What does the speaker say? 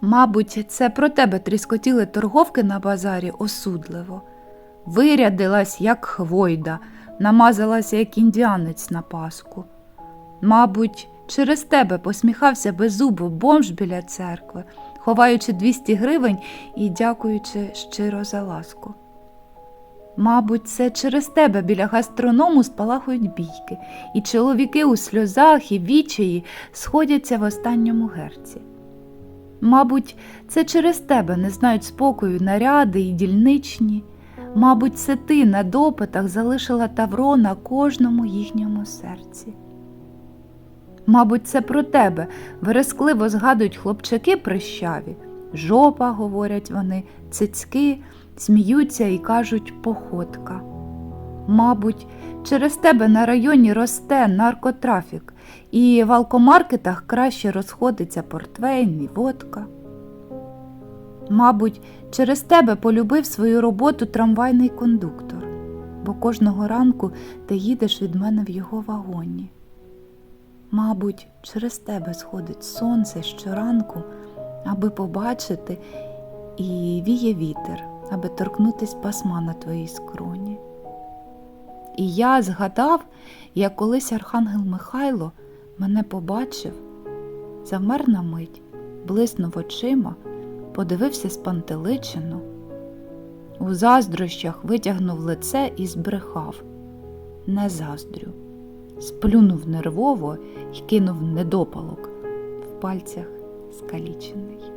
Мабуть, це про тебе тріскотіли торговки на базарі осудливо. Вирядилась, як хвойда, намазалася, як індіанець на паску. Мабуть, через тебе посміхався беззубо бомж біля церкви, ховаючи 200 гривень і дякуючи щиро за ласку. Мабуть, це через тебе біля гастроному спалахують бійки, і чоловіки у сльозах і відчаї сходяться в останньому герці. Мабуть, це через тебе не знають спокою наряди і дільничні. Мабуть, це ти на допитах залишила тавро на кожному їхньому серці. Мабуть, це про тебе верескливо згадують хлопчаки прищаві. Жопа, говорять вони, цицьки, сміються і кажуть походка. Мабуть, через тебе на районі росте наркотрафік, і в алкомаркетах краще розходиться портвейн і водка. Мабуть, через тебе полюбив свою роботу трамвайний кондуктор, бо кожного ранку ти їдеш від мене в його вагоні. Мабуть, через тебе сходить сонце щоранку, аби побачити, і віє вітер, аби торкнутись пасма на твоїй скроні. І я згадав, як колись Архангел Михайло мене побачив, завмер на мить, блиснув очима, подивився спантеличено. У заздрощах витягнув лице і збрехав. Не заздрю. Сплюнув нервово і кинув недопалок в пальцях скалічений.